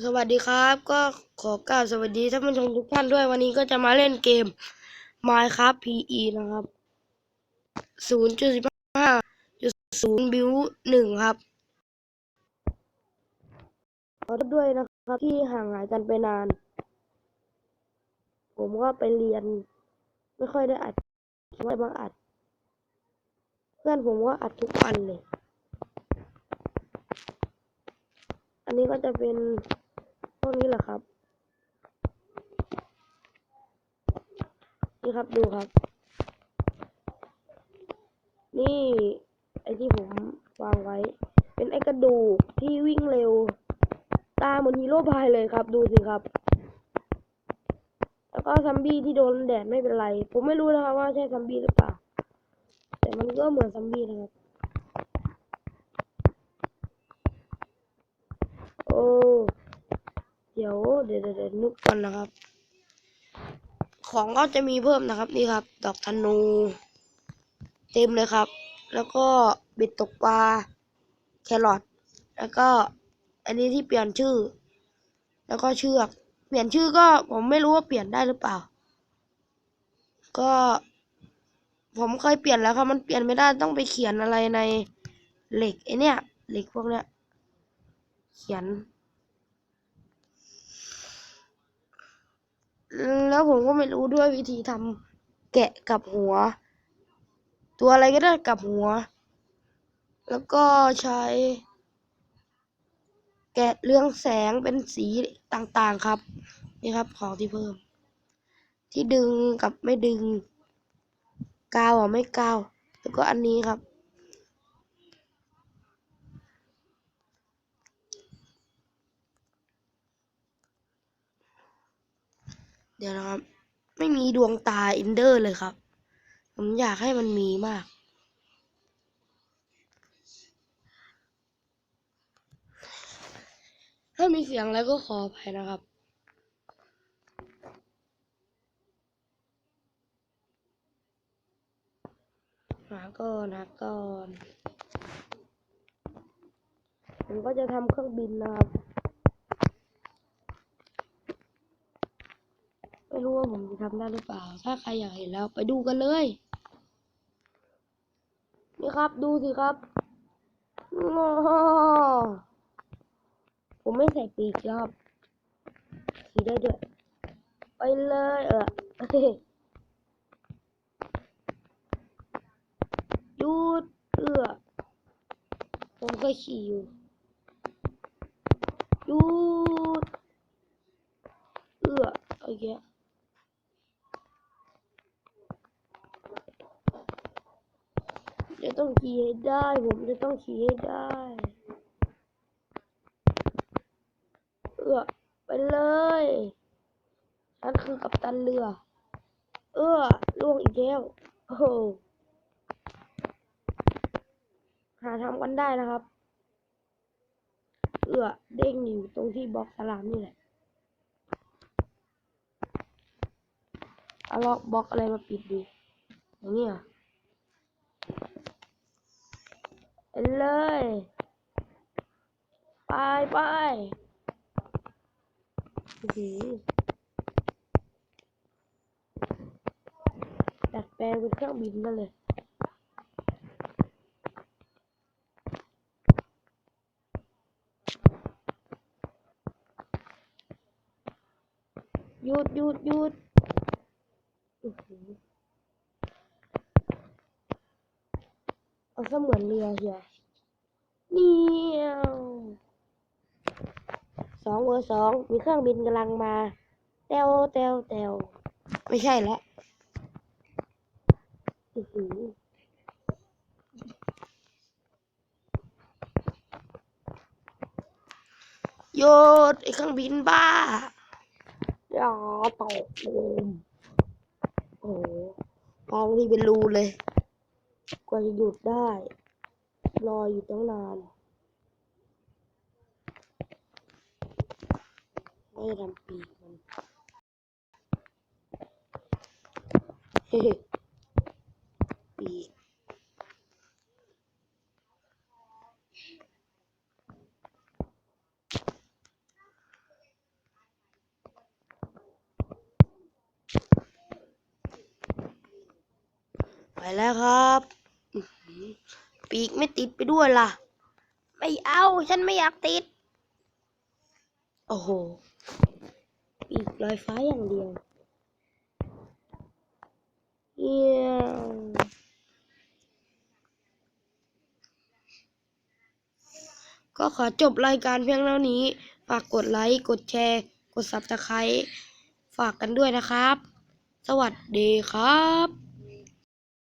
สวัสดีครับ ก็ขอกล่าวสวัสดีท่านผู้ชมทุกท่านด้วยวันนี้ก็จะมาเล่นเกม Minecraft PE นะครับ 0.15.0 บิวหนึ่งครับขอโทษด้วยนะครับ ที่ห่างหายกันไปนาน ผมก็ไปเรียน ไม่ค่อยได้อัดคลิปไว้บางอัด เพื่อนผมก็อัดทุกวันเลยอันนี้ก็จะเป็น พวกนี้แหละครับ นี่ครับดูครับ นี่ไอที่ผมวางไว้ เป็นไอกระดูกที่วิ่งเร็ว ตาเหมือนฮีโร่บายเลยครับ ดูสิครับ แล้วก็ซัมบี้ที่โดนแดดไม่เป็นไร ผมไม่รู้นะครับว่าใช่ซัมบี้หรือเปล่า แต่มันก็เหมือนซัมบี้นะครับโอ้ เดี๋ยวเดี๋ยวเดี๋ยวนึกก่อนนะครับ ของก็จะมีเพิ่มนะครับนี่ครับ ดอกธนู เต็มเลยครับ แล้วก็บ็ดตกปลาแครอทแล้วก็อันนี้ที่เปลี่ยนชื่อ แล้วก็เชือก เปลี่ยนชื่อก็ผมไม่รู้ว่าเปลี่ยนได้หรือเปล่า ก็ ผมเคยเปลี่ยนแล้วครับมันเปลี่ยนไม่ได้ต้องไปเขียนอะไรในเหล็กไอเนี้ยเหล็กพวกเนี้ย เขียน แล้วผมก็ไม่รู้ด้วยวิธีทำแกะกับหัว ตัวอะไรก็ได้กับหัว แล้วก็ใช้ แกะเรื่องแสงเป็นสีต่างๆครับ นี่ครับของที่เพิ่ม ที่ดึงกับไม่ดึง กาวอะไม่กาว แล้วก็อันนี้ครับ เดี๋ยวนะครับ ไม่มีดวงตาอินเดอร์เลยครับ ผมอยากให้มันมีมาก ถ้ามีเสียงอะไรก็ขออภัยนะครับหาก่อนหาก่อน ผมก็จะทำเครื่องบินนะครับ ไม่ รู้ว่าผมจะทำได้หรือเปล่า ถ้าใครอยากเห็นแล้วไปดูกันเลย นี่ครับดูสิครับงอผมไม่ใส่ปีกครับขี่ได้ด้วยไปเลยเออยุดเอือผมเคยขี่อยู่ยุดเอือโอเค จะ ต้องขี่ให้ได้ ผมจะต้องขี่ให้ได้ เออไปเลย ฉันคือกัปตันเรือ เออล่วงอีกแล้วโอ้โหหาทำกันได้นะครับ เออเด้งอยู่ตรงที่บล็อกสลามนี่แหละเอาล็อกบล็อกอะไรมาปิดดูอย่างนี้เหรอ ไปเลย ไปไปหือดัดแปลงเป็นเครื่องบินนั่นเลยหยุดหยุดหยุดอื้อหือ เอาเสมือนเรือเชียวเนี่ยสองเวอร์สองมีเครื่องบินกำลังมาเตวเตวเตวไม่ใช่แล้วอื้อหือโยดไอเครื่องบินบ้าอย่าตกลมโอ้โหมองที่เป็นรูเลย กว่าจะหยุดได้ รออยู่ตั้งนานไม่รำปีมันเฮ้ปีไปแล้วครับ ปีกไม่ติดไปด้วยล่ะ ไม่เอาฉันไม่อยากติด โอ้โห ปีกลอยฟ้าอย่างเดียวเยี่ยก็ขอจบรายการเพียงเท่านี้ ฝากกดไลค์ กดแชร์ กด subscribe ฝากกันด้วยนะครับ สวัสดีครับ